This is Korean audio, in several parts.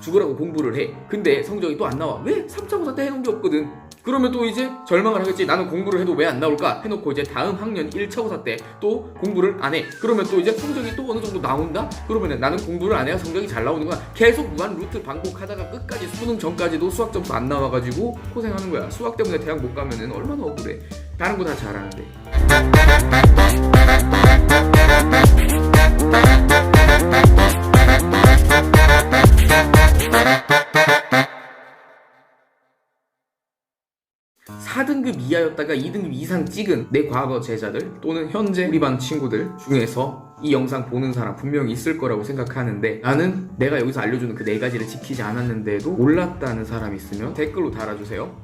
죽으라고 공부를 해. 근데 성적이 또 안 나와. 왜? 3차 고사 때 해놓은 게 없거든. 그러면 또 이제 절망을 하겠지. 나는 공부를 해도 왜 안 나올까? 해놓고 이제 다음 학년 1차 고사 때 또 공부를 안 해. 그러면 또 이제 성적이 또 어느 정도 나온다? 그러면 나는 공부를 안 해야 성적이 잘 나오는 거야. 계속 무한 루트 반복하다가 끝까지 수능 전까지도 수학 점수 안 나와가지고 고생하는 거야. 수학 때문에 대학 못 가면은 얼마나 억울해. 다른 거 다 잘하는데. 사등급 이하였다가 2등급 이상 찍은 내 과거 제자들 또는 현재 우리 반 친구들 중에서 이 영상 보는 사람 분명히 있을 거라고 생각하는데 나는 내가 여기서 알려주는 그 네 가지를 지키지 않았는데도 몰랐다는 사람 있으면 댓글로 달아주세요.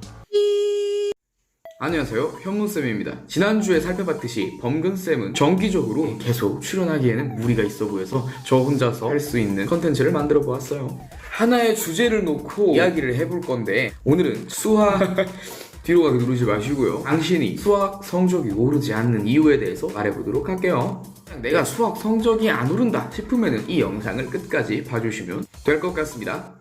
안녕하세요. 현문쌤입니다. 지난주에 살펴봤듯이 범근쌤은 정기적으로 계속 출연하기에는 무리가 있어 보여서 저 혼자서 할 수 있는 컨텐츠를 만들어 보았어요. 하나의 주제를 놓고 이야기를 해볼 건데 오늘은 수학 뒤로 가기 누르지 마시고요. 당신이 수학 성적이 오르지 않는 이유에 대해서 말해보도록 할게요. 내가 수학 성적이 안 오른다 싶으면 이 영상을 끝까지 봐주시면 될 것 같습니다.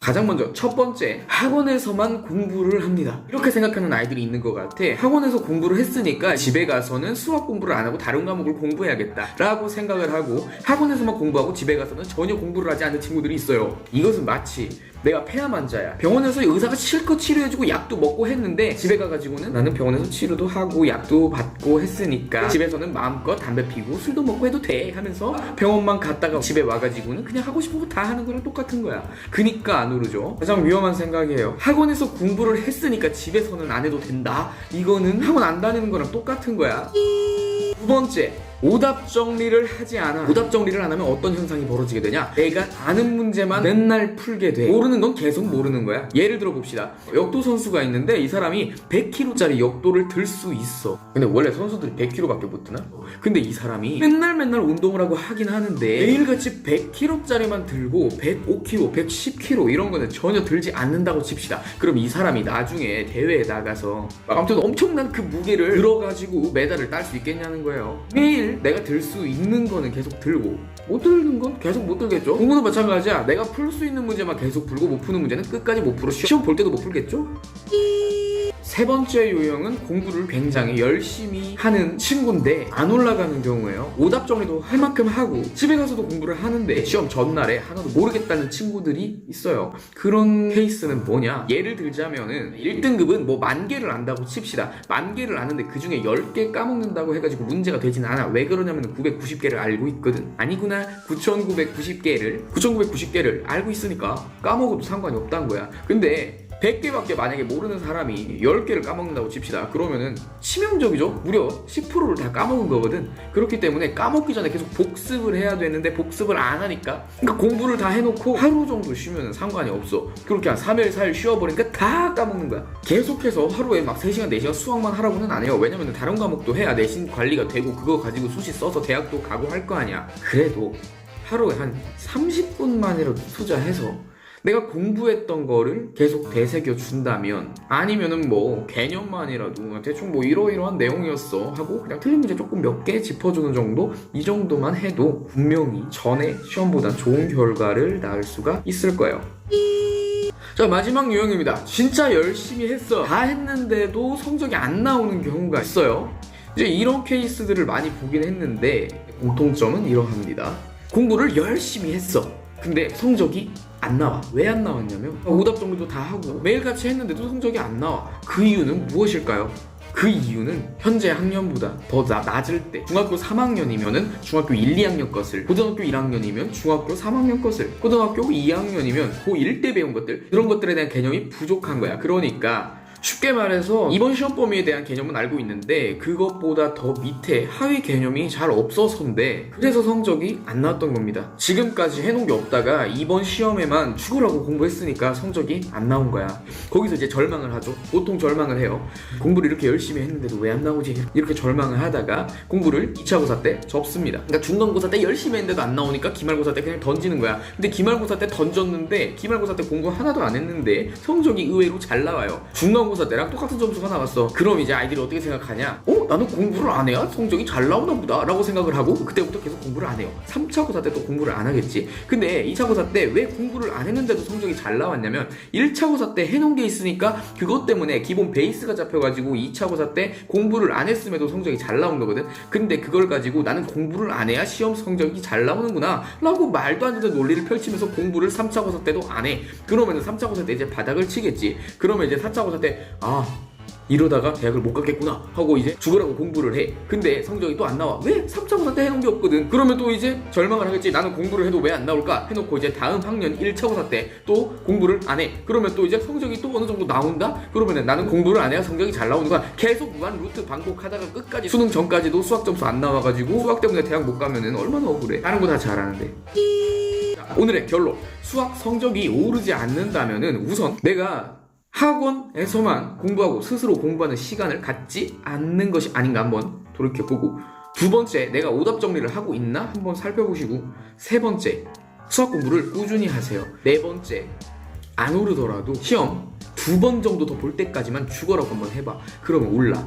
가장 먼저 첫 번째 학원에서만 공부를 합니다. 이렇게 생각하는 아이들이 있는 것 같아. 학원에서 공부를 했으니까 집에 가서는 수학 공부를 안 하고 다른 과목을 공부해야겠다 라고 생각을 하고 학원에서만 공부하고 집에 가서는 전혀 공부를 하지 않는 친구들이 있어요. 이것은 마치 내가 폐암 환자야. 병원에서 의사가 실컷 치료해주고 약도 먹고 했는데 집에 가가지고는 나는 병원에서 치료도 하고 약도 받고 했으니까 집에서는 마음껏 담배 피고 술도 먹고 해도 돼 하면서 병원만 갔다가 집에 와가지고는 그냥 하고 싶은 거 다 하는 거랑 똑같은 거야. 그니까 안 오르죠. 가장 위험한 생각이에요. 학원에서 공부를 했으니까 집에서는 안 해도 된다. 이거는 학원 안 다니는 거랑 똑같은 거야. 두 번째 오답 정리를 하지 않아. 오답 정리를 안 하면 어떤 현상이 벌어지게 되냐? 내가 아는 문제만 맨날 풀게 돼. 모르는 건 계속 모르는 거야. 예를 들어 봅시다. 역도 선수가 있는데 이 사람이 100kg짜리 역도를 들 수 있어. 근데 원래 선수들이 100kg밖에 못 드나? 근데 이 사람이 맨날 맨날 운동을 하고 하긴 하는데 매일같이 100kg짜리만 들고 105kg, 110kg 이런 거는 전혀 들지 않는다고 칩시다. 그럼 이 사람이 나중에 대회에 나가서 아무튼 엄청난 그 무게를 들어가지고 메달을 딸 수 있겠냐는 거예요. 매일 내가 들 수 있는 거는 계속 들고. 못 들는 건 계속 못 들겠죠? 공부도 마찬가지야. 내가 풀 수 있는 문제만 계속 풀고 못 푸는 문제는 끝까지 못 풀어. 시험 볼 때도 못 풀겠죠 세 번째 유형은 공부를 굉장히 열심히 하는 친구인데 안 올라가는 경우에요. 오답 정리도 할 만큼 하고 집에 가서도 공부를 하는데 시험 전날에 하나도 모르겠다는 친구들이 있어요. 그런 케이스는 뭐냐? 예를 들자면은 1등급은 뭐 만 개를 안다고 칩시다. 만 개를 아는데 그 중에 10개 까먹는다고 해가지고 문제가 되진 않아. 왜 그러냐면 990개를 알고 있거든. 아니구나. 9990개를 9990개를 알고 있으니까 까먹어도 상관이 없다는 거야. 근데 100개밖에 만약에 모르는 사람이 10개를 까먹는다고 칩시다. 그러면은 치명적이죠? 무려 10%를 다 까먹은 거거든. 그렇기 때문에 까먹기 전에 계속 복습을 해야 되는데 복습을 안 하니까 그러니까 공부를 다 해놓고 하루 정도 쉬면 상관이 없어. 그렇게 한 3일, 4일 쉬어버리니까 다 까먹는 거야. 계속해서 하루에 막 3시간, 4시간 수학만 하라고는 안 해요. 왜냐면 다른 과목도 해야 내신 관리가 되고 그거 가지고 수시 써서 대학도 가고 할 거 아니야. 그래도 하루에 한 30분만이라도 투자해서 내가 공부했던 거를 계속 되새겨 준다면 아니면은 뭐 개념만이라도 대충 뭐 이러이러한 내용이었어 하고 그냥 틀린 문제 조금 몇 개 짚어주는 정도 이 정도만 해도 분명히 전에 시험보다 좋은 결과를 낳을 수가 있을 거예요. 자 마지막 유형입니다. 진짜 열심히 했어. 다 했는데도 성적이 안 나오는 경우가 있어요. 이제 이런 케이스들을 많이 보긴 했는데 공통점은 이러합니다. 공부를 열심히 했어. 근데 성적이 안 나와. 왜 안 나왔냐면 오답 정리도 다 하고 매일같이 했는데도 성적이 안 나와. 그 이유는 무엇일까요? 그 이유는 현재 학년보다 더 나- 낮을 때 중학교 3학년이면은 중학교 1, 2학년 것을 고등학교 1학년이면 중학교 3학년 것을 고등학교 2학년이면 고1 때 배운 것들 그런 것들에 대한 개념이 부족한 거야 그러니까 쉽게 말해서 이번 시험 범위에 대한 개념은 알고 있는데 그것보다 더 밑에 하위 개념이 잘 없어서인데 그래서 성적이 안 나왔던 겁니다. 지금까지 해놓은 게 없다가 이번 시험에만 죽으라고 공부했으니까 성적이 안 나온 거야. 거기서 이제 절망을 하죠. 보통 절망을 해요. 공부를 이렇게 열심히 했는데도 왜 안 나오지? 이렇게 절망을 하다가 공부를 2차 고사 때 접습니다. 그러니까 중간고사 때 열심히 했는데도 안 나오니까 기말고사 때 그냥 던지는 거야. 근데 기말고사 때 던졌는데 기말고사 때 공부 하나도 안 했는데 성적이 의외로 잘 나와요. 중간고사 중간고사 때랑 똑같은 점수가 나왔어. 그럼 이제 아이들이 어떻게 생각하냐? 어? 나는 공부를 안 해야 성적이 잘 나오나 보다 라고 생각을 하고 그때부터 계속 공부를 안 해요. 3차 고사 때 또 공부를 안 하겠지. 근데 2차 고사 때 왜 공부를 안 했는데도 성적이 잘 나왔냐면 1차 고사 때 해놓은 게 있으니까 그것 때문에 기본 베이스가 잡혀가지고 2차 고사 때 공부를 안 했음에도 성적이 잘 나온 거거든. 근데 그걸 가지고 나는 공부를 안 해야 시험 성적이 잘 나오는구나 라고 말도 안 되는 논리를 펼치면서 공부를 3차 고사 때도 안 해. 그러면 3차 고사 때 이제 바닥을 치겠지. 그러면 이제 4차 고사 때 아. 이러다가 대학을 못 가겠구나 하고 이제 죽으라고 공부를 해. 근데 성적이 또 안 나와. 왜? 3차 고사 때 해놓은 게 없거든. 그러면 또 이제 절망을 하겠지. 나는 공부를 해도 왜 안 나올까? 해놓고 이제 다음 학년 1차 고사 때 또 공부를 안 해. 그러면 또 이제 성적이 또 어느 정도 나온다? 그러면 나는 공부를 안 해야 성적이 잘 나오는 거야. 계속 무한 루트 반복하다가 끝까지 수능 전까지도 수학 점수 안 나와가지고 수학 때문에 대학 못 가면은 얼마나 억울해. 다른 거 다 잘하는데. 자, 오늘의 결론. 수학 성적이 오르지 않는다면은 우선 내가 학원에서만 공부하고 스스로 공부하는 시간을 갖지 않는 것이 아닌가 한번 돌이켜보고 두 번째 내가 오답 정리를 하고 있나 한번 살펴보시고 세 번째 수학 공부를 꾸준히 하세요. 네 번째 안 오르더라도 시험 두 번 정도 더 볼 때까지만 죽어라고 한번 해봐. 그러면 올라